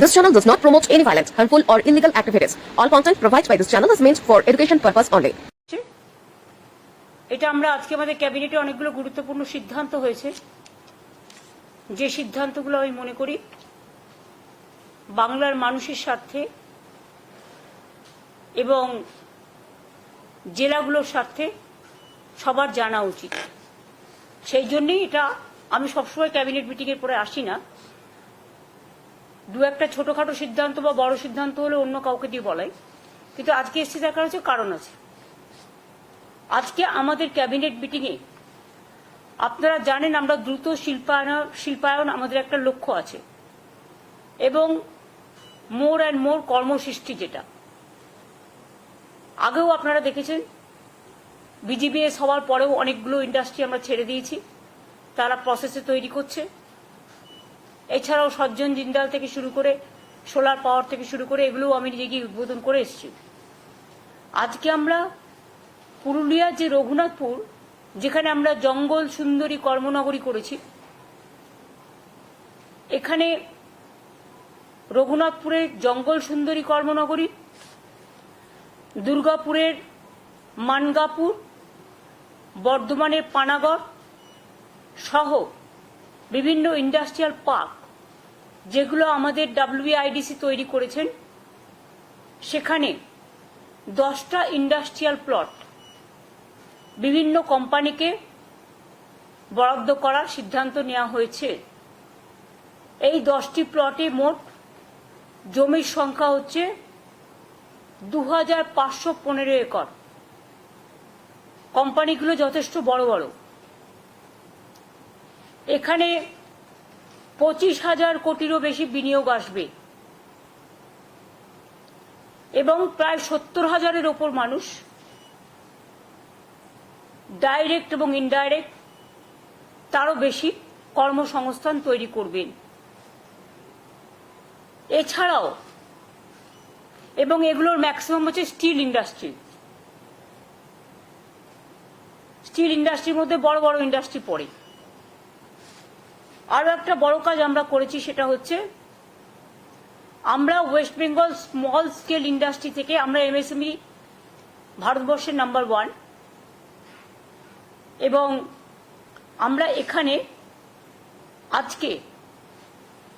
This channel does not promote any violent, harmful, or illegal activities. All content provided by this channel is meant for education purpose only. এটা আমরা আজকে আমাদের ক্যাবিনেটে অনেকগুলো গুরুত্বপূর্ণ সিদ্ধান্ত হয়েছে যে সিদ্ধান্তগুলো আমি মনে করি বাংলার মানুষের স্বার্থে এবং জেলাগুলোর স্বার্থে সবার জানা উচিত সেই জন্যই এটা আমি সবসময় ক্যাবিনেট মিটিংয়ের পরে আসি না দু একটা ছোটখাটো সিদ্ধান্ত বা বড় সিদ্ধান্ত হলে অন্য কাউকে দিয়ে বলাই। কিন্তু আজকে এসেছি দেখার হচ্ছে কারণ আছে। আজকে আমাদের ক্যাবিনেট মিটিংয়ে আপনারা জানেন আমরা দ্রুত শিল্পায়ন শিল্পায়ন আমাদের একটা লক্ষ্য আছে। এবং মোর অ্যান্ড মোর কর্মসৃষ্টি যেটা। আগেও আপনারা দেখেছেন, বিজিবিএস হওয়ার পরেও অনেকগুলো ইন্ডাস্ট্রি আমরা ছেড়ে দিয়েছি। তারা প্রসেসে তৈরি করছে। এছাড়াও সজ্জন জিন্দাল থেকে শুরু করে, সোলার পাওয়ার থেকে শুরু করে এগুলোও আমি নিজে গিয়ে উদ্বোধন করে এসেছি। আজকে আমরা পুরুলিয়া যে রঘুনাথপুর, যেখানে আমরা জঙ্গল সুন্দরী কর্মনগরী করেছি, এখানে রঘুনাথপুরের জঙ্গল সুন্দরী কর্মনগরী, দুর্গাপুরের মানগাপুর, বর্ধমানের পানাগড় সহ বিভিন্ন ইন্ডাস্ট্রিয়াল পার্ক যেগুলো আমাদের ডাব্লিউআইডিসি তৈরি করেছেন, সেখানে দশটা ইন্ডাস্ট্রিয়াল প্লট বিভিন্ন কোম্পানিকে বরাদ্দ করার সিদ্ধান্ত নেওয়া হয়েছে। এই দশটি প্লটে মোট জমির সংখ্যা হচ্ছে দু হাজার পাঁচশো পনেরো একর। কোম্পানিগুলো যথেষ্ট বড় বড়। এখানে পঁচিশ হাজার কোটিরও বেশি বিনিয়োগ আসবে। এবং প্রায় সত্তর হাজারের ওপর মানুষ ডাইরেক্ট এবং ইনডাইরেক্ট তারও বেশি কর্মসংস্থান তৈরি করবেন। এছাড়াও, এবং এগুলোর ম্যাক্সিমাম হচ্ছে স্টিল ইন্ডাস্ট্রি। স্টিল ইন্ডাস্ট্রির মধ্যে বড় বড় ইন্ডাস্ট্রি পড়ে। আরও একটা বড় কাজ আমরা করেছি সেটা হচ্ছে আমরা West Bengal small scale industry থেকে আমরা এমএসএমই ভারতবর্ষের নাম্বার ওয়ান এবং আমরা এখানে আজকে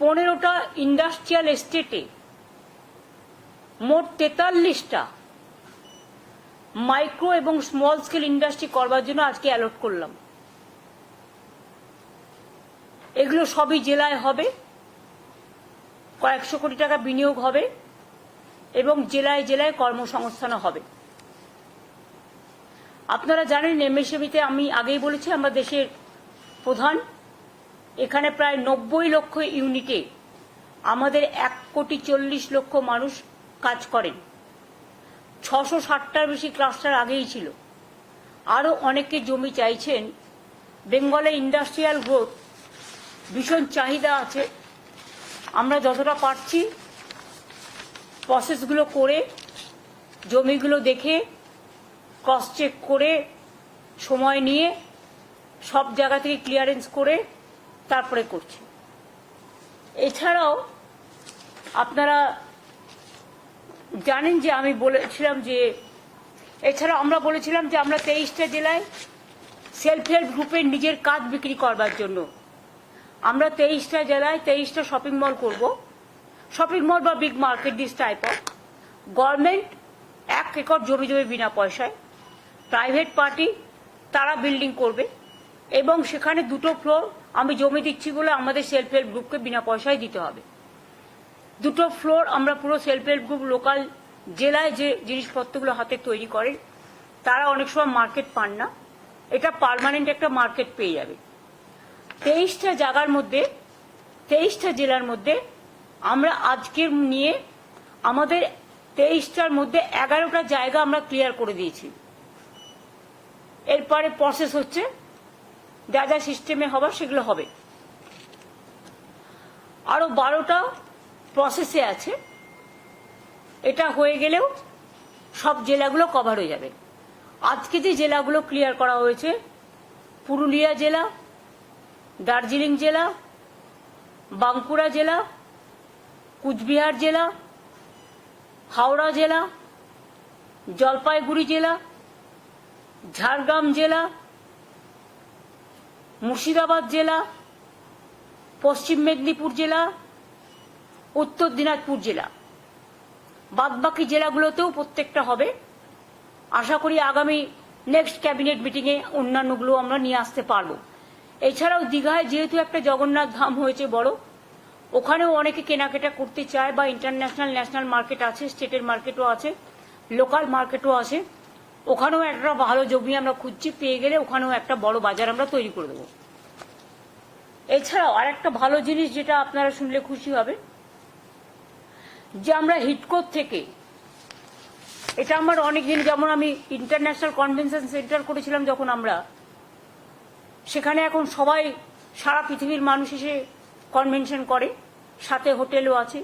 পনেরোটা ইন্ডাস্ট্রিয়াল এস্টেটে মোট তেতাল্লিশটা মাইক্রো এবং স্মল স্কেল ইন্ডাস্ট্রি করবার জন্য আজকে অ্যালট করলাম। এগুলো সবই জেলায় হবে। কয়েকশো কোটি টাকা বিনিয়োগ হবে এবং জেলায় জেলায় কর্মসংস্থানও হবে। আপনারা জানেন এমএসএমিতে আমি আগেই বলেছি, আমরা দেশের প্রধান। এখানে প্রায় নব্বই লক্ষ ইউনিটে আমাদের এক কোটি চল্লিশ লক্ষ মানুষ কাজ করেন। ছশো ষাটটার বেশি ক্লাস্টার আগেই ছিল। আরও অনেকে জমি চাইছেন। বেঙ্গলে ইন্ডাস্ট্রিয়াল গ্রোথ ভীষণ চাহিদা আছে। আমরা যতটা পারছি প্রসেসগুলো করে, জমিগুলো দেখে ক্রস চেক করে, সময় নিয়ে, সব জায়গা থেকে ক্লিয়ারেন্স করে তারপরে করছি। এছাড়াও আপনারা জানেন যে আমি বলেছিলাম যে এছাড়া আমরা বলেছিলাম যে আমরা তেইশটা জেলায় সেলফ হেল্প গ্রুপের নিজের কাজ বিক্রি করবার জন্য আমরা তেইশটা জেলায় তেইশটা শপিং মল করব। শপিং মল বা big market this type of government এক একর জমি জমি বিনা পয়সায়। প্রাইভেট পার্টি তারা বিল্ডিং করবে। এবং সেখানে দুটো ফ্লোর আমি জমি দিচ্ছি বলে আমাদের সেলফ হেল্প গ্রুপকে বিনা পয়সায় দিতে হবে। দুটো ফ্লোর আমরা পুরো সেলফ হেল্প গ্রুপ লোকাল জেলায় যে জিনিসপত্রগুলো হাতে তৈরি করেন তারা অনেক সময় মার্কেট পান না। এটা পার্মানেন্ট একটা মার্কেট পেয়ে যাবে। তেইশটা জায়গার মধ্যে, তেইশটা জেলার মধ্যে আমরা আজকের নিয়ে আমাদের তেইশটার মধ্যে এগারোটা জায়গা আমরা ক্লিয়ার করে দিয়েছি। এরপরে প্রসেস হচ্ছে, যা যা সিস্টেমে হবার সেগুলো হবে। আরও বারোটা প্রসেসে আছে। এটা হয়ে গেলেও সব জেলাগুলো কভার হয়ে যাবে। আজকে যে জেলাগুলো ক্লিয়ার করা হয়েছে, পুরুলিয়া জেলা দার্জিলিং জেলা, বাঁকুড়া জেলা, কুচবিহার জেলা, হাওড়া জেলা, জলপাইগুড়ি জেলা, ঝাড়গ্রাম জেলা, মুর্শিদাবাদ জেলা, পশ্চিম মেদিনীপুর জেলা, উত্তর দিনাজপুর জেলা। বাদবাকি জেলাগুলোতেও প্রত্যেকটা হবে। আশা করি আগামী নেক্সট ক্যাবিনেট মিটিংয়ে অন্যান্যগুলো আমরা নিয়ে আসতে পারব। এছাড়াও দীঘায় যেহেতু একটা জগন্নাথ ধাম হয়েছে বড়, ওখানেও অনেকে কেনাকাটা করতে চায় বা ইন্টারন্যাশনাল ন্যাশনাল মার্কেট আছে স্টেটের মার্কেটও আছে লোকাল মার্কেটও আছে, ওখানেও একটা ভালো জমি আমরা খুঁজছি, পেয়ে গেলে ওখানেও একটা বড় বাজার আমরা তৈরি করে দেবো। এছাড়াও আর একটা ভালো জিনিস যেটা আপনারা শুনলে খুশি হবে, যে আমরা হিটকোর থেকে, এটা আমার অনেক দিন যেমন আমি ইন্টারন্যাশনাল কনভেনশন সেন্টার করেছিলাম যখন আমরা সেখানে এখন সবাই সারা পৃথিবীর মানুষ এসে কনভেনশন করে, সাথে হোটেলও আছে।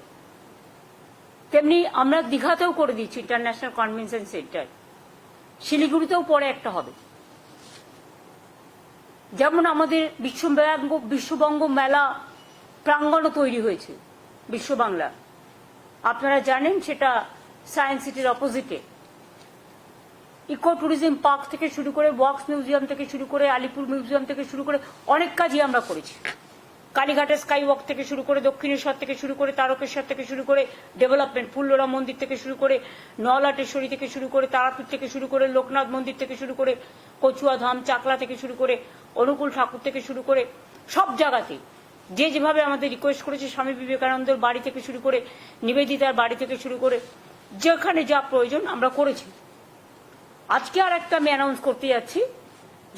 তেমনি আমরা দীঘাতেও করে দিচ্ছি ইন্টারন্যাশনাল কনভেনশন সেন্টার শিলিগুড়িতেও পরে একটা হবে। যেমন আমাদের বিশ্ববঙ্গ বিশ্ববঙ্গ মেলা প্রাঙ্গণও তৈরি হয়েছে বিশ্ব বাংলা আপনারা জানেন সেটা সায়েন্স সিটির অপোজিটে ইকো ট্যুরিজম পার্ক থেকে শুরু করে বক্স মিউজিয়াম থেকে শুরু করে আলিপুর মিউজিয়াম থেকে শুরু করে অনেক কাজই আমরা করেছি কালীঘাটের স্কাই ওয়াক থেকে শুরু করে দক্ষিণেশ্বর থেকে শুরু করে তারকেশ্বর থেকে শুরু করে ডেভেলপমেন্ট ফুল্লরা মন্দির থেকে শুরু করে নলাটেশ্বরী থেকে শুরু করে তারাপীঠ থেকে শুরু করে লোকনাথ মন্দির থেকে শুরু করে কচুয়া ধাম চাকলা থেকে শুরু করে অনুকূল ঠাকুর থেকে শুরু করে সব জায়গাতে যে যেভাবে আমাদের রিকোয়েস্ট করেছে স্বামী বিবেকানন্দের বাড়ি থেকে শুরু করে নিবেদিতার বাড়ি থেকে শুরু করে যেখানে যা প্রয়োজন আমরা করেছি আজকে আর একটা আমি অ্যানাউন্স করতে যাচ্ছি,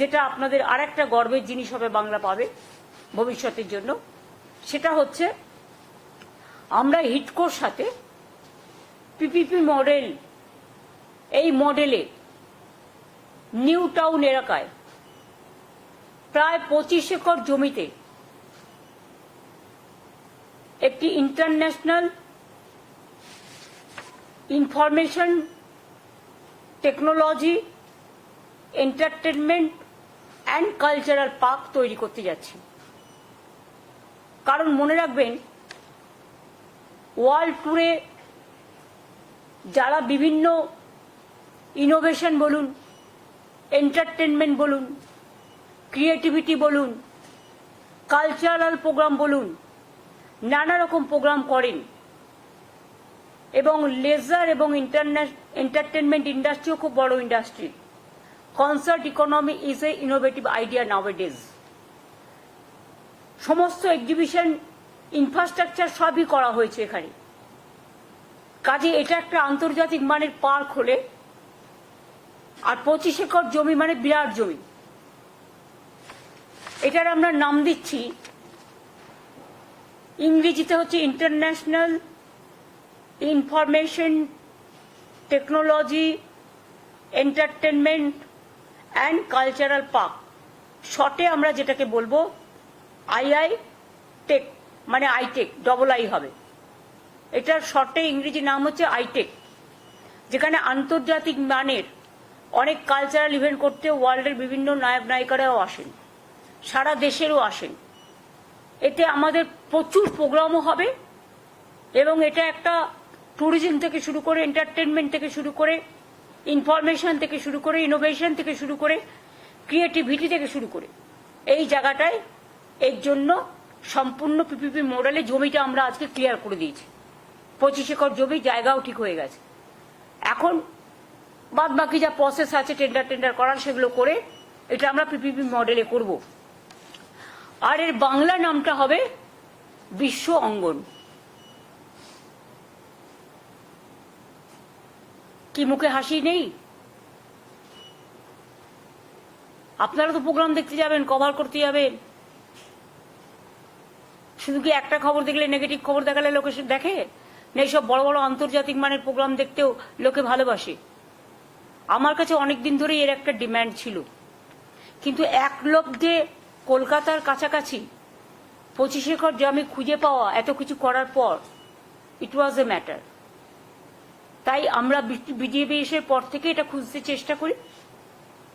যেটা আপনাদের আর একটা গর্বের জিনিস হবে বাংলা পাবে ভবিষ্যতের জন্য। সেটা হচ্ছে, আমরা হিটকোর সাথে পিপিপি মডেল এই মডেলে নিউ টাউন এলাকায় প্রায় পঁচিশ একর জমিতে একটি international information technology entertainment and cultural park তৈরি করতে যাচ্ছি। কারণ মনে রাখবেন ওয়ার্ল্ড ট্যুরে যারা বিভিন্ন ইনোভেশন বলুন এন্টারটেনমেন্ট বলুন ক্রিয়েটিভিটি বলুন কালচারাল প্রোগ্রাম বলুন, নানা রকম প্রোগ্রাম করেন এবং লেজার এবং এন্টারটেনমেন্ট ইন্ডাস্ট্রিও খুব বড় industry concert economy is a innovative idea nowadays সমস্ত এক্সিবিশন ইনফ্রাস্ট্রাকচার সবই করা হয়েছে এখানে। কাজে এটা একটা আন্তর্জাতিক মানের পার্ক হলে আর পঁচিশ একর জমি মানে বিরাট জমি। এটার আমরা নাম দিচ্ছি ইংরেজিতে হচ্ছে international information technology entertainment and cultural park শর্টে আমরা যেটাকে বলব আইআই টেক মানে আইটেক ডবল আই হবে। এটার শর্টে ইংরেজি নাম হচ্ছে আইটেক যেখানে আন্তর্জাতিক মানের অনেক কালচারাল ইভেন্ট করতে ওয়ার্ল্ডের বিভিন্ন নায়ক নায়িকারাও আসেন, সারা দেশেরও আসেন। এতে আমাদের প্রচুর প্রোগ্রামও হবে এবং এটা একটা ট্যুরিজম থেকে শুরু করে এন্টারটেনমেন্ট থেকে শুরু করে ইনফরমেশন থেকে শুরু করে ইনোভেশন থেকে শুরু করে ক্রিয়েটিভিটি থেকে শুরু করে। এই জায়গাটায় এর জন্য সম্পূর্ণ পিপিপি মডেলে জমিটা আমরা আজকে ক্লিয়ার করে দিয়েছি। পঁচিশ একর জমি, জায়গাও ঠিক হয়ে গেছে। এখন বাদ বাকি যা প্রসেস আছে টেন্ডার টেন্ডার করার, সেগুলো করে এটা আমরা পিপিপি মডেলে করব। আর এর বাংলা নামটা হবে বিশ্ব অঙ্গন। কি মুখে হাসি নেই? আপনারা তো প্রোগ্রাম দেখতে যাবেন কভার করতে যাবেন। শুধু কি একটা খবর দেখলে নেগেটিভ খবর দেখালে লোকে দেখে? না, এইসব বড় বড় আন্তর্জাতিক মানের প্রোগ্রাম দেখতেও লোকে ভালোবাসে। আমার কাছে অনেক দিন ধরে এর একটা ডিম্যান্ড ছিল। কিন্তু এক লব্ধে কলকাতার কাছাকাছি পঁচিশ একর জমি খুঁজে পাওয়া, এত কিছু করার পর ইট ওয়াজ এ ম্যাটার তাই আমরা বিজেপি এসের পর থেকে এটা খুঁজতে চেষ্টা করি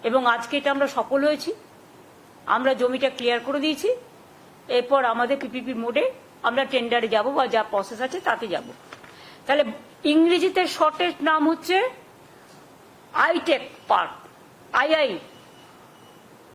এবং আজকে এটা আমরা সফল হয়েছি। আমরা জমিটা ক্লিয়ার করে দিয়েছি। এরপর আমাদের পিপিপি মোডে আমরা টেন্ডারে যাব বা যা প্রসেস আছে তাতে যাব। তাহলে ইংরেজিতে শর্টেজ নাম হচ্ছে আইটেক পার্ক আইআই